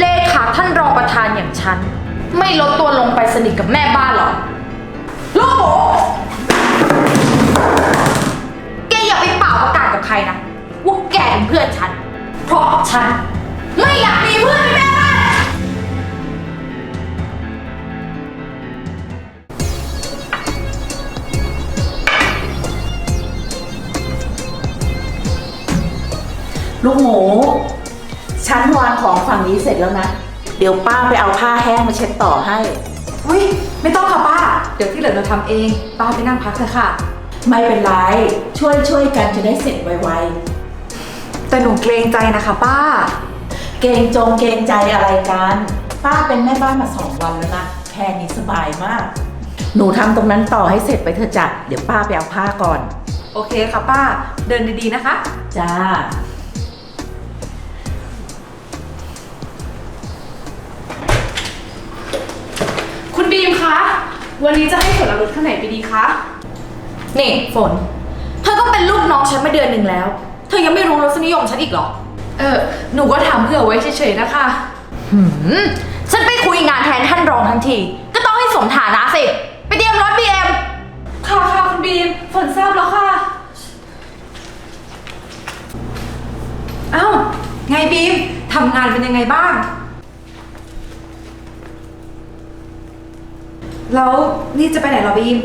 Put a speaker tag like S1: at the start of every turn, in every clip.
S1: เลขาท่านรองประธานอย่างฉัน ไม่ลดตัวลงไปสนิทกับแม่บ้านหรอกลูกหมูแกอย่าไปเป่าประกาศกับใครนะว่าแกเป็นเพื่อนฉัน เพราะฉัน ไม่อยากมีเพื่อนเป็นแม่บ้าน
S2: ลูกหมู ฉันวางของฝั่งนี้เสร็จแล้วนะ เดี๋ยวป้าไปเอาผ้าแห้งมาเช็ดต่อให้
S3: อุ้ยไม่ต้องค่ะป้า เดี๋ยวที่เหลือเราทำเอง ป้าไปนั่งพักเถอะค่ะ
S2: ไม่เป็นไร ช่วยช่วยกันจะได้เสร็จไว
S3: แต่หนูเกรงใจนะคะ ป้า
S2: ๆ เกรงจงเกรงใจอะไรกัน ป้าเป็นแม่บ้านมาสองวันแล้วนะ แค่นี้สบายมาก หนูทำตรงนั้นต่อให้เสร็จไปเถอะจ้ะเดี๋ยวป้าไปเอาผ้าก่อน
S3: โอเคค่ะป้า เดินดีๆนะคะ
S2: จ้า
S4: บีมคะ วันนี้จะให้ฝนเอารถคันไหนไปดีคะ
S1: นี่ฝน เธอก็เป็นลูกน้องฉันมาเดือนหนึ่งแล้ว เธอยังไม่รู้รสนิยมฉันอีกเหรอ
S4: เออ หนูก็ถามเผื่อไว้เฉยๆนะคะ
S1: หืม ฉันไปคุยงานแทนท่านรองทันที ก็ต้องให้สมฐานะสิ ไปเตรียมรถบีเอ็ม
S4: ค่ะค่ะคุณบีม ฝนทราบแล้วค่ะ
S3: เอ้า ไงบีม ทำงานเป็นยังไงบ้าง แล้วนี่จะไปไหนเหรอบีม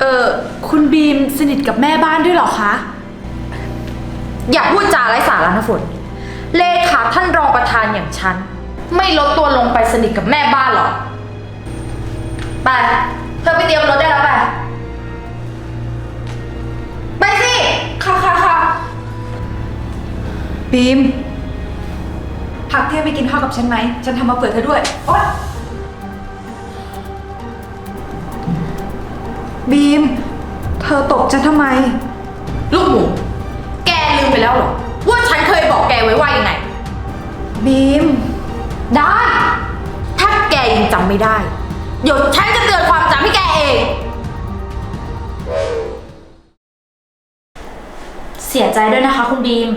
S4: เออคุณบีมสนิทกับแม่บ้านด้วยเหรอคะ
S1: อย่าพูดจาไร้สาระนะฝน เลขาท่านรองประธานอย่างฉัน ไม่ลดตัวลงไปสนิทกับแม่บ้านหรอก ไป เธอไปเตรียมรถได้แล้วไป ไปสิ
S4: ค่ะค่ะค่ะ
S3: บีม พักเที่ยงไปกินข้าวกับฉันไหม ฉันทำมาเปิดเธอด้วย โอ๊ย บีม เธอตบฉันทำไม
S1: ลูกหมู แกลืมไปแล้วเหรอ ว่าฉันเคยบอกแกไว้ว่ายังไง
S3: บีม
S1: ได้ ถ้าแกยังจำไม่ได้ เดี๋ยวฉันจะเตือนความจำให้แกเอง
S5: เสียใจด้วยนะคะคุณบีม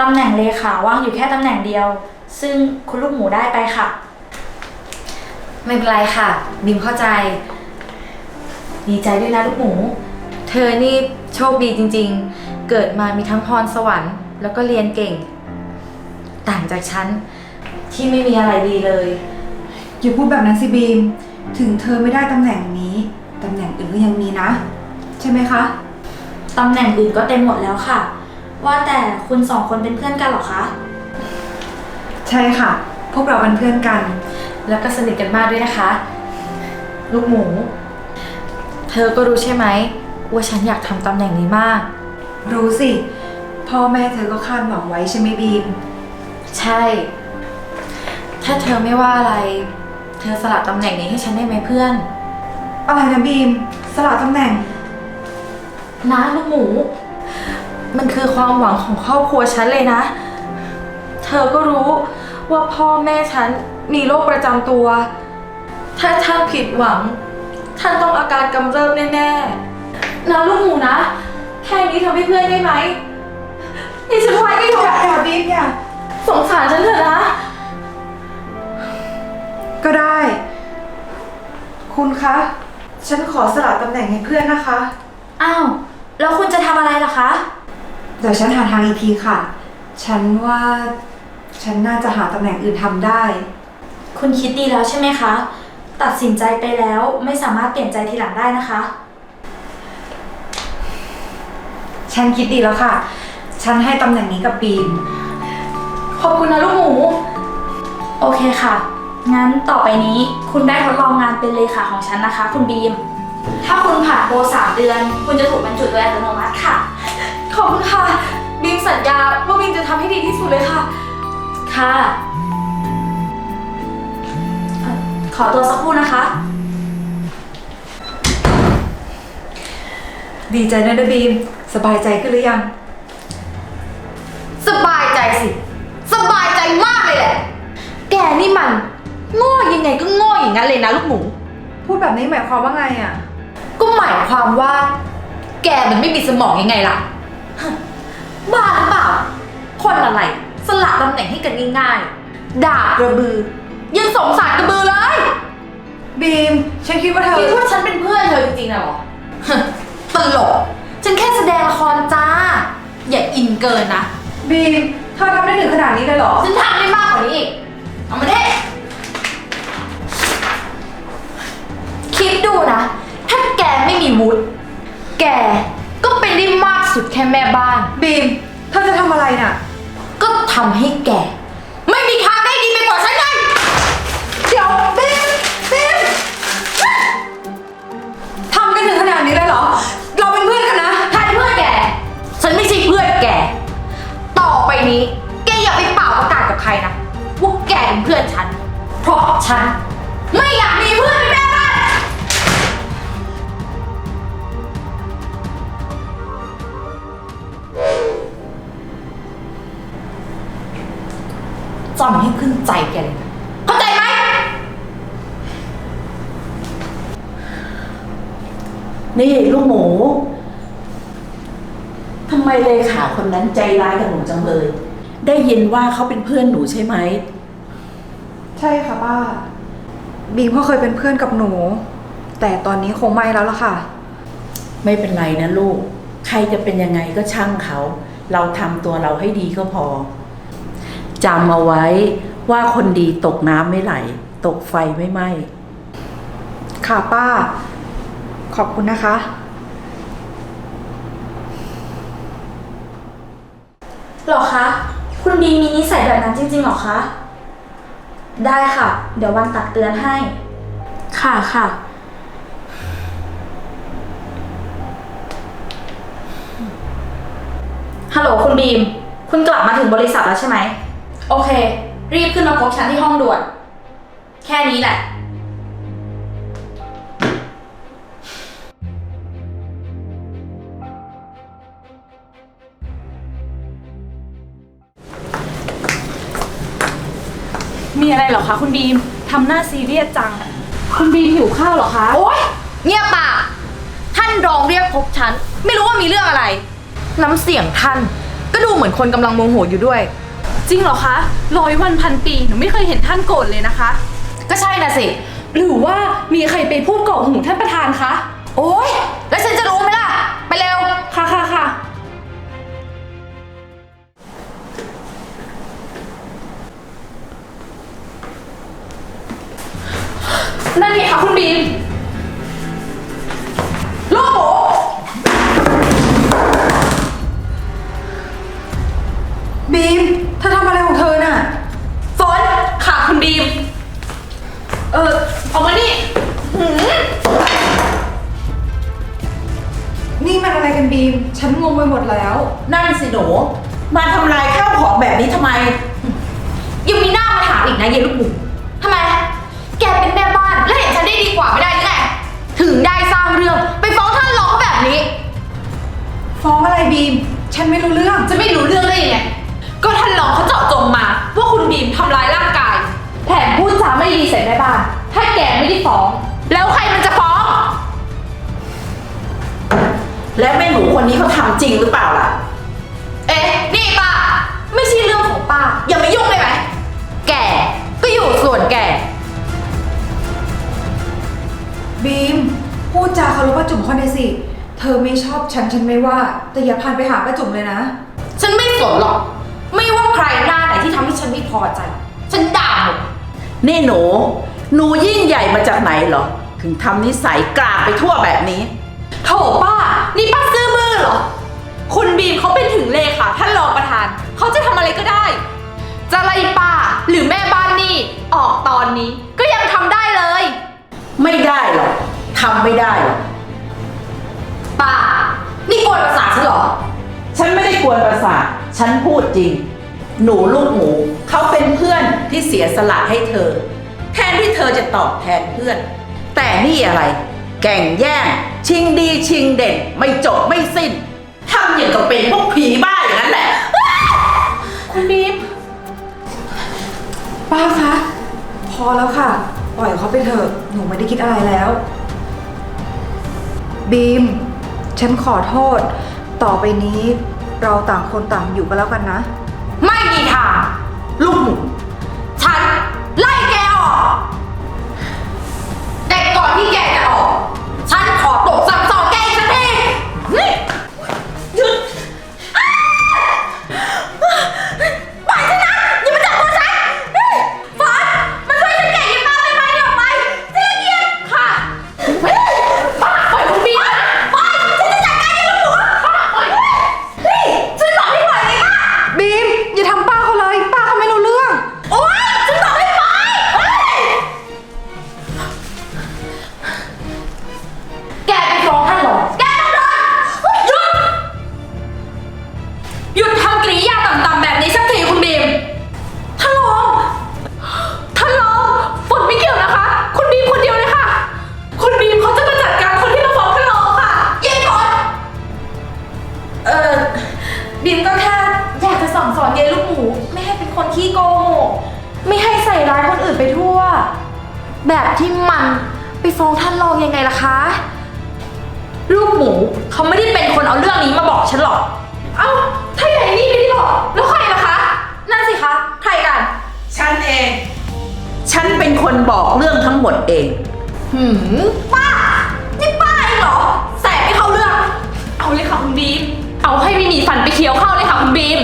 S5: ตำแหน่งเลขาว่างอยู่แค่ตำแหน่งเดียว ซึ่งคุณลูกหมูได้ไปค่ะ
S1: ไม่เป็นไรค่ะบิมเข้าใจ ดีใจด้วยนะลูกหมู เธอนี่โชคดีจริงๆ เกิดมามีทั้งพรสวรรค์แล้วก็เรียนเก่ง ต่างจากฉันที่ไม่มีอะไรดีเลย
S3: อย่าพูดแบบนั้นสิบีม ถึงเธอไม่ได้ตำแหน่งนี้ตำแหน่งอื่นก็ยังมีนะ ใช่ไหมคะ
S5: ตำแหน่งอื่นก็เต็มหมดแล้วค่ะ ว่าแต่คุณสองคนเป็นเพื่อนกันเหรอคะ
S3: ใช่ค่ะ พวกเราเป็นเพื่อนกัน
S1: แล้วก็สนิทกันมากด้วยนะคะ ลูกหมู เธอก็รู้ใช่ไหม ว่าฉันอยากทำตำแหน่งนี้มาก
S3: รู้สิ พ่อแม่เธอก็คาดหวังไว้ใช่ไหมบีม
S1: ใช่ ถ้าเธอไม่ว่าอะไร เธอสละตำแหน่งนี้ให้ฉันได้ไหมเพื่อน
S3: อะไรนะบีม สละตำแหน่ง
S1: นะลูกหมู มันคือความหวังของครอบครัวฉันเลยนะ เธอก็รู้ว่าพ่อแม่ฉันมีโรคประจำตัว ถ้าท่านผิดหวัง ท่านต้องอาการกำเริบแน่ๆนะลูกหมูนะ แค่นี้ทำให้เพื่อนได้ไหมนี่ฉันไว้ไม่ถูก
S3: อย่าอย่าบีมอย่า
S1: สงสารฉันเถอะนะ
S3: ก็ได้ คุณคะ ฉันขอสละตำแหน่งให้เพื่อนนะคะ
S5: อ้าว แล้วคุณจะทำอะไรล่ะคะ
S3: เดี๋ยวฉันหาทางอีกทีค่ะ ฉันว่าฉันน่าจะหาตำแหน่งอื่นทำได้
S5: คุณคิดดีแล้วใช่ไหมคะ ตัดสินใจไปแล้วไม่สามารถเปลี่ยนใจทีหลังได้นะคะ
S3: ฉันคิดดีแล้วค่ะ ฉันให้ตำแหน่งนี้กับบีม
S1: ขอบคุณนะลูกหมู
S5: โอเคค่ะ งั้นต่อไปนี้คุณได้ทดลองงานเป็นเลขาของฉันนะคะ คุณบีม ถ้าคุณผ่านโปรสามเดือน คุณจะถูกบรรจุโดยอัตโนมัติค่ะ
S1: ขอบคุณค่ะ บีมสัญญาว่าบีมจะทำให้ดีที่สุดเลยค่ะ
S5: ค่ะ ขอตัวสักครู่นะคะ
S3: ดีใจนะเดบีม สบายใจขึ้นหรือยัง
S1: สบายใจสิ สบายใจมากเลยแหละ แกนี่มันโง่ยังไงก็โง่อย่างนั้นเลยนะลูกหมู
S3: พูดแบบนี้หมายความว่าไงอะ
S1: ก็หมายความว่า แกมันไม่มีสมองยังไงล่ะฮะบ้าหรือเปล่า คนอะไร สละตำแหน่งให้กันง่ายๆ ด่ากระบือ ยังสงสารกระบือเลย
S3: บีม ฉันคิดว่าเธอ
S1: คิดว่าฉันเป็นเพื่อนเธอจริงๆนะเหรอ ตลก ฉันแค่แสดงละครจ้า อย่าอินเกินนะ
S3: บีม เธอทำได้ถึงขนาดนี้เลยเหรอ
S1: ฉันทำได้มากกว่านี้อีก เอามาดิคิดดูนะ ถ้าแกไม่มีวุฒิ แกก็เป็นได้มากสุดแค่แม่บ้าน
S3: บีม เธอจะทำอะไรน่ะ
S1: ก็ทำให้แก นี้
S3: เลยเหรอ เราเป็นเพื่อนกันนะ
S1: ใครเพื่อนแก ฉันไม่ใช่เพื่อนแก ต่อไปนี้ แกอย่าไปเป่าประกาศกับใครนะว่าแกเป็นเพื่อนฉัน เพราะฉัน ไม่อยากมีเพื่อนเป็นแม่บ้านจำให้ขึ้นใจแกเลยนะเข้าใจไหม
S2: นี่ลูกหมูทำไมเลขาคนนั้นใจร้ายกับหนูจังเลย ได้ยินว่าเขาเป็นเพื่อนหนูใช่ไหม
S3: ใช่ค่ะป้า บีมเขาเคยเป็นเพื่อนกับหนู แต่ตอนนี้คงไม่แล้วล่ะค่ะ
S2: ไม่เป็นไรนะลูก ใครจะเป็นยังไงก็ช่างเขา เราทำตัวเราให้ดีก็พอจำเอาไว้ว่าคนดีตกน้ำไม่ไหล ตกไฟไม่ไหม้
S3: ค่ะป้า ขอบคุณนะคะ
S5: หรอคะ คุณบีมมีนิสัยแบบนั้นจริงๆหรอคะ ได้ค่ะ เดี๋ยววันตักเตือนให้ ค่ะค่ะ ฮัลโหลคุณบีม คุณกลับมาถึงบริษัทแล้วใช่ไหม โอเค รีบขึ้นมาพบฉันที่ห้องด่วน แค่นี้แหละ
S4: อะไรเหรอคะคุณบีมทำหน้าซีเรียสจัง คุณบีมหิวข้าวเหรอคะ
S1: โอ๊ยเงียบปากท่านรองเรียกพบฉัน ไม่รู้ว่ามีเรื่องอะไร น้ำเสียงท่าน ก็ดูเหมือนคนกำลังโมโหอยู่ด้วย
S4: จริงเหรอคะร้อยวันพันปีหนูไม่เคยเห็นท่านโกรธเลยนะคะ
S1: ก็ใช่น่ะสิ
S4: หรือว่ามีใครไปพูดกรอกหูท่านประธานคะ
S1: โอ๊ย แล้วฉันจะรู้ไหม ไง
S4: คะคุณบีม
S3: บีม ฉันไม่
S1: รู้เรื่อง
S4: จะไม่รู้เรื่องได้ยังไงก็ท่านรองเขาเจาะจงมา ว่าคุณบีมทำร้ายร่างกาย แถมพูดจาไม่ดีใส่แม่บ้าน ถ้าแกไม่ได้ฟ้อง แล้วใครมันจะฟ้อง
S2: และแม่หนูคนนี้เขาทำจริงหรือเปล่าล่ะ
S1: เอ๊ะ นี่ป้า ไม่ใช่เรื่องของป้า อย่ามายุ่งได้ไหม แกก็อยู่ส่วนแก
S3: บีม พูดจาเคารพป้าจุ๋มเขาหน่อยสิ เธอไม่ชอบฉันฉันไม่ว่า แต่อย่าพานไปหาป้าจุ๋มเลยนะ
S1: ฉันไม่สนหรอก ไม่ว่าใครหน้าไหนที่ทำให้ฉันไม่พอใจ ฉันด่าหมด
S2: นี่หนู หนูยิ่งใหญ่มาจากไหนเหรอ ถึงทำนิสัยกลางไปทั่วแบบนี้
S4: โถป้า นี่ป้าซื่อบื้อเหรอ คุณบีมเขาเป็นถึงเลขาท่านรองประธาน เขาจะทำอะไรก็ได้ จะไล่ป้าหรือแม่บ้านนี่ ออกตอนนี้ก็ยังทำได้เลย
S2: ไม่ได้หรอกทำไม่ได้หรอก
S1: กวนประสาท ฉัน
S2: พูดจริง หนูลูกหมู เขาเป็นเพื่อนที่เสียสละให้เธอ แทนที่เธอจะตอบแทนเพื่อน แต่นี่อะไร แก่งแย่ง ชิงดีชิงเด่น ไม่จบไม่สิ้น ทำอย่างกับเป็นพวกผีบ้าอย่างนั้นแหละ
S4: คุณบีม
S3: ป้าคะ พอแล้วค่ะ ปล่อยเขาไปเถอะ หนูไม่ได้คิดอะไรแล้ว บีม ฉันขอโทษ ต่อไปนี้ เราต่างคนต่างอยู่กันแล้วกันนะ
S1: ไม่มีทาง ลูกหมู เออบิมก็แค่อยากจะสอนสอนเยลูกหมู ไม่ให้เป็นคนขี้โกโหกไม่ให้ใส่ร้ายคนอื่นไปทั่ว แบบที่มันไปฟ้องท่านรองยังไงล่ะคะ ลูกหมูเขาไม่ได้เป็นคนเอาเรื่องนี้มาบอกฉันหรอก
S4: เอ้า ถ้าอย่างนี้ไม่ได้บอกแล้วใครล่ะคะ
S1: นั่นสิคะ ใครกัน
S2: ฉันเอง ฉันเป็นคนบอกเรื่องทั้งหมดเอง
S1: หืมป้า
S4: ฟันไปเคี้ยวเข้าเลยค่ะคุณบีม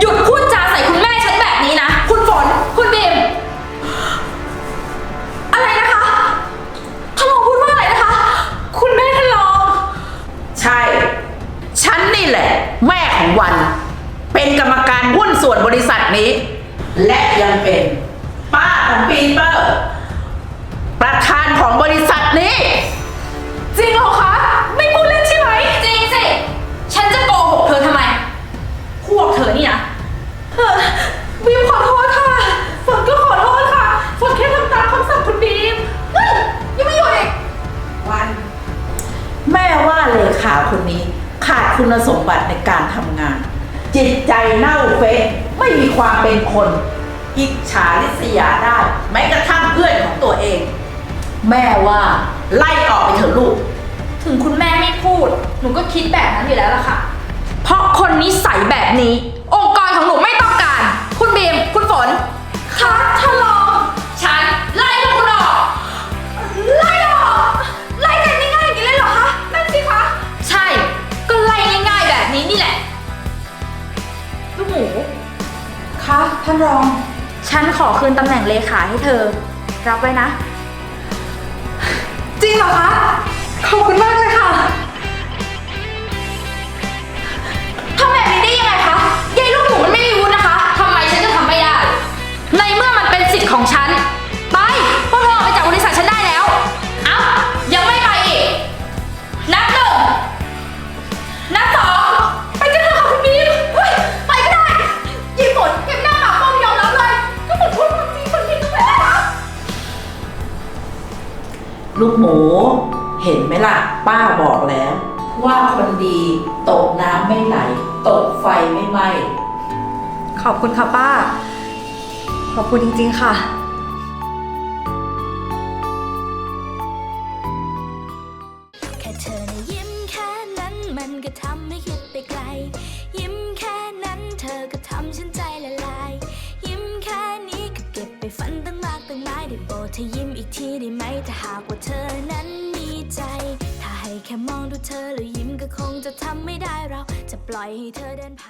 S1: หยุดพูดจาใส่คุณแม่ฉันแบบนี้นะ คุณฝน คุณบีม อะไรนะคะท่านรองพูดว่าอะไรนะคะ
S4: คุณแม่ท่านรอง
S2: ใช่ ฉันนี่แหละ แม่ของวัน เป็นกรรมการหุ้นส่วนบริษัทนี้ และยังเป็น
S4: คุณ
S2: สมบัติในการทำงาน จิตใจเน่าเฟะไม่มีความเป็นคนอิจฉาริษยาได้แม้กระทั่งเพื่อนของตัวเอง แม่ว่าไล่ออกไปเถอะลูก
S1: ถึงคุณแม่ไม่พูด หนูก็คิดแบบนั้นอยู่แล้วล่ะค่ะ เพราะคนนิสัยแบบนี้ องค์กรของหนูไม่ต้องการ คุณบีมคุณฝนคะท่านรอ
S3: ท่านรอง
S5: ฉันขอคืนตำแหน่งเลขาให้เธอ รับไว้นะ
S3: จริงเหรอคะ ขอบคุณมากเลยค่ะ
S1: ทำแบบนี้ได้ยังไงคะยายลูกหมูมันไม่มีวุฒินะคะทำไมฉันจะทำไม่ได้ ในเมื่อมันเป็นสิทธิ์ของฉัน ไปพวกเธอออกไปจากบริษัท ลูกหมู เห็นไห
S2: มล่ะ ป้าบอกแล้ว ว่าคนดีตกน้ำไม่ไหล ตกไฟไม่ไหม้
S3: ขอบคุณค่ะป้า ขอบคุณจริงๆค่ะ
S6: เธอเดินผ่าน